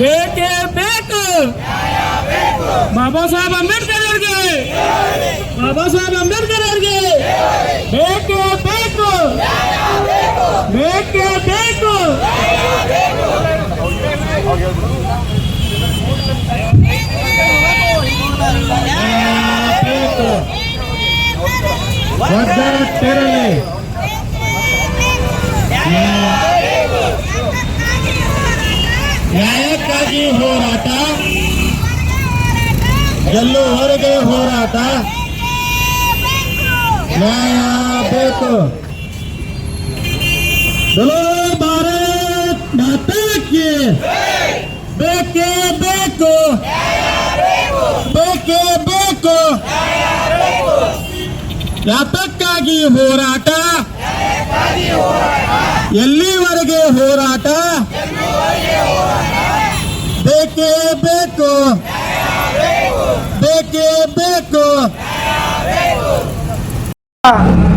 ಬೇಕೇ ಬೇಕು. ಬಾಬಾ ಸಾಹೇಬ್ ಅಂಬೇಡ್ಕರ್ ಅವ್ರಿಗೆ ಬಾಬಾ ಸಾಹೇಬ್ ಅಂಬೇಡ್ಕರ್ ಅವ್ರಿಗೆ ಬೇಕೇ. ಬೇಕು ಬೇಕೇ. ಬೇಕು ಬೇಕು. ಒಗ್ಗಟ್ಟಿರಲಿ ನ್ಯಾಯಕ್ಕಾಗಿ ಹೋರಾಟ ಗೆಲ್ಲುವವರೆಗೆ ಹೋರಾಟ ನ್ಯಾಯ ಬೇಕು ಚಲೋ ಭಾರತ್ ಮಾತಾಕ್ಕೆ ಬೇಕೇ ಬೇಕು ಬೇಕೇ ಬೇಕು ಯಾತಕ್ಕಾಗಿ ಹೋರಾಟ ಎಲ್ಲಿವರೆಗೆ ಬೇಕೇ. ಬೇಕು ಬೇಕೇ. ಬೇಕು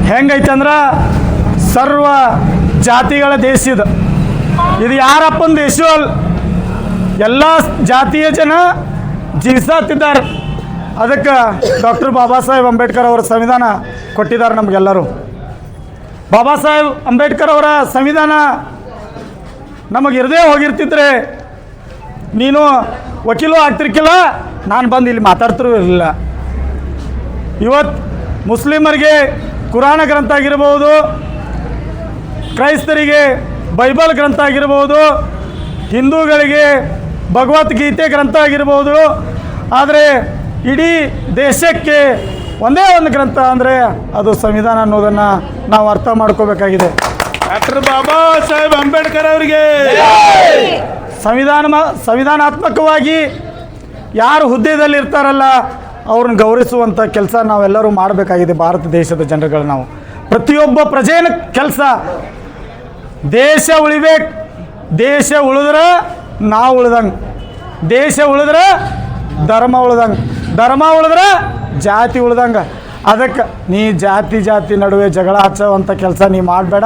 ಹೆಂಗೈತೆ ಅಂದ್ರೆ ಸರ್ವ ಜಾತಿಗಳ ದೇಶ ಇದು. ಇದು ಯಾರಪ್ಪನ ದೇಶ ಅಲ್ಲ. ಎಲ್ಲ ಜಾತಿಯ ಜನ ಜೀವಿಸತ್ತಿದ್ದಾರೆ ಅದಕ್ಕೆ ಡಾಕ್ಟರ್ ಬಾಬಾ ಸಾಹೇಬ್ ಅಂಬೇಡ್ಕರ್ ಅವರ ಸಂವಿಧಾನ ಕೊಟ್ಟಿದ್ದಾರೆ ನಮಗೆಲ್ಲರೂ. ಬಾಬಾ ಸಾಹೇಬ್ ಅಂಬೇಡ್ಕರ್ ಅವರ ಸಂವಿಧಾನ ನಮಗೆ ಇರದೇ ಹೋಗಿರ್ತಿದ್ರೆ ನೀನು ವಕೀಲು ಆಗ್ತಿರ್ಕಿಲ್ಲ ನಾನು ಬಂದು ಇಲ್ಲಿ ಮಾತಾಡ್ತಿರೂ ಇರಲಿಲ್ಲ. ಇವತ್ತು ಮುಸ್ಲಿಮರಿಗೆ ಕುರಾನ ಗ್ರಂಥ ಆಗಿರ್ಬೋದು ಕ್ರೈಸ್ತರಿಗೆ ಬೈಬಲ್ ಗ್ರಂಥ ಆಗಿರ್ಬೋದು ಹಿಂದೂಗಳಿಗೆ ಭಗವದ್ಗೀತೆ ಗ್ರಂಥ ಆಗಿರ್ಬೋದು ಆದರೆ ಇಡೀ ದೇಶಕ್ಕೆ ಒಂದೇ ಒಂದು ಗ್ರಂಥ ಅಂದರೆ ಅದು ಸಂವಿಧಾನ ಅನ್ನೋದನ್ನು ನಾವು ಅರ್ಥ ಮಾಡ್ಕೋಬೇಕಾಗಿದೆ. ಡಾಕ್ಟರ್ ಬಾಬಾ ಸಾಹೇಬ್ ಅಂಬೇಡ್ಕರ್ ಅವರಿಗೆ. ಸಂವಿಧಾನ ಸಂವಿಧಾನಾತ್ಮಕವಾಗಿ ಯಾರು ಹುದ್ದೆದಲ್ಲಿರ್ತಾರಲ್ಲ ಅವ್ರನ್ನ ಗೌರವಿಸುವಂಥ ಕೆಲಸ ನಾವೆಲ್ಲರೂ ಮಾಡಬೇಕಾಗಿದೆ ಭಾರತ ದೇಶದ ಜನರುಗಳು ನಾವು. ಪ್ರತಿಯೊಬ್ಬ ಪ್ರಜೆಯನ್ನು ಕೆಲಸ. ದೇಶ ಉಳಿಬೇಕು, ದೇಶ ಉಳಿದ್ರೆ ನಾವು ಉಳ್ದಂಗೆ. ದೇಶ ಉಳಿದ್ರೆ ಧರ್ಮ ಉಳ್ದಂಗೆ. ಧರ್ಮ ಉಳಿದ್ರೆ ಜಾತಿ ಉಳ್ದಂಗೆ. ಅದಕ್ಕೆ ನೀ ಜಾತಿ ಜಾತಿ ನಡುವೆ ಜಗಳ ಹಚ್ಚುವಂಥ ಕೆಲಸ ನೀ ಮಾಡಬೇಡ.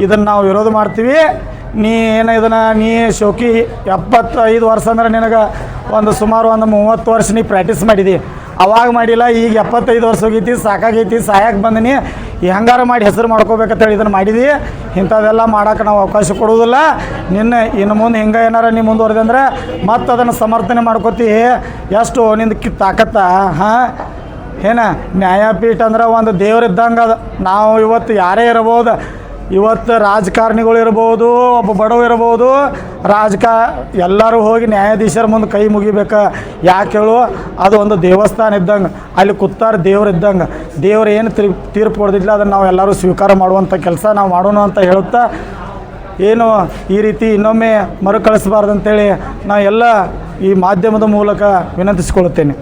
ಇದನ್ನು ನಾವು ವಿರೋಧ ಮಾಡ್ತೀವಿ. ನೀ ಏನು ಇದನ್ನು ನೀ ಶೋಕಿ ಎಪ್ಪತ್ತೈದು ವರ್ಷ ಅಂದ್ರೆ ನಿನಗೆ ಒಂದು ಸುಮಾರು ಒಂದು ಮೂವತ್ತು ವರ್ಷ ನೀ ಪ್ರಾಕ್ಟೀಸ್ ಮಾಡಿದಿ. ಅವಾಗ ಮಾಡಿಲ್ಲ, ಈಗ ಎಪ್ಪತ್ತೈದು ವರ್ಷ ಹೋಗೈತಿ, ಸಾಕಾಗೈತಿ ಸಾಯಕ್ಕೆ ಬಂದಿನಿ. ಹೆಂಗಾರ ಮಾಡಿ ಹೆಸರು ಮಾಡ್ಕೋಬೇಕಂತೇಳಿ ಇದನ್ನು ಮಾಡಿದಿ. ಇಂಥದ್ದೆಲ್ಲ ಮಾಡೋಕೆ ನಾವು ಅವಕಾಶ ಕೊಡುವುದಿಲ್ಲ. ನಿನ್ನ ಇನ್ನು ಮುಂದೆ ಹಿಂಗೆ ಏನಾರ ನೀ ಮುಂದುವರೆದೆ ಅಂದ್ರೆ ಮತ್ತೆ ಅದನ್ನು ಸಮರ್ಥನೆ ಮಾಡ್ಕೋತಿ. ಎಷ್ಟು ನಿಂದು ಕಿ ತಾಕತ್ತ? ಹಾಂ? ಏನ? ನ್ಯಾಯಪೀಠ ಅಂದ್ರೆ ಒಂದು ದೇವ್ರು ಇದ್ದಂಗೆ ಅದು. ನಾವು ಇವತ್ತು ಯಾರೇ ಇರಬಹುದು ಇವತ್ತು ರಾಜಕಾರಣಿಗಳು ಇರ್ಬೋದು, ಒಬ್ಬ ಬಡವ ಇರ್ಬೋದು, ರಾಜಕ ಎಲ್ಲರೂ ಹೋಗಿ ನ್ಯಾಯಾಧೀಶರ ಮುಂದೆ ಕೈ ಮುಗಿಬೇಕು. ಯಾಕೆ ಹೇಳು? ಅದು ಒಂದು ದೇವಸ್ಥಾನ ಇದ್ದಂಗೆ. ಅಲ್ಲಿ ಕೂತಾರ ದೇವ್ರು ಇದ್ದಂಗೆ. ದೇವ್ರು ಏನು ತೀರ್ಪು ತೀರ್ಪು ಕೊಡ್ದಿಲ್ಲ ಅದನ್ನು ನಾವು ಎಲ್ಲರೂ ಸ್ವೀಕಾರ ಮಾಡುವಂಥ ಕೆಲಸ ನಾವು ಮಾಡೋಣ ಅಂತ ಹೇಳುತ್ತಾ, ಏನು ಈ ರೀತಿ ಇನ್ನೊಮ್ಮೆ ಮರುಕಳಿಸಬಾರ್ದು ಅಂತೇಳಿ ನಾ ಎಲ್ಲ ಈ ಮಾಧ್ಯಮದ ಮೂಲಕ ವಿನಂತಿಸಿಕೊಳ್ಳುತ್ತೇನೆ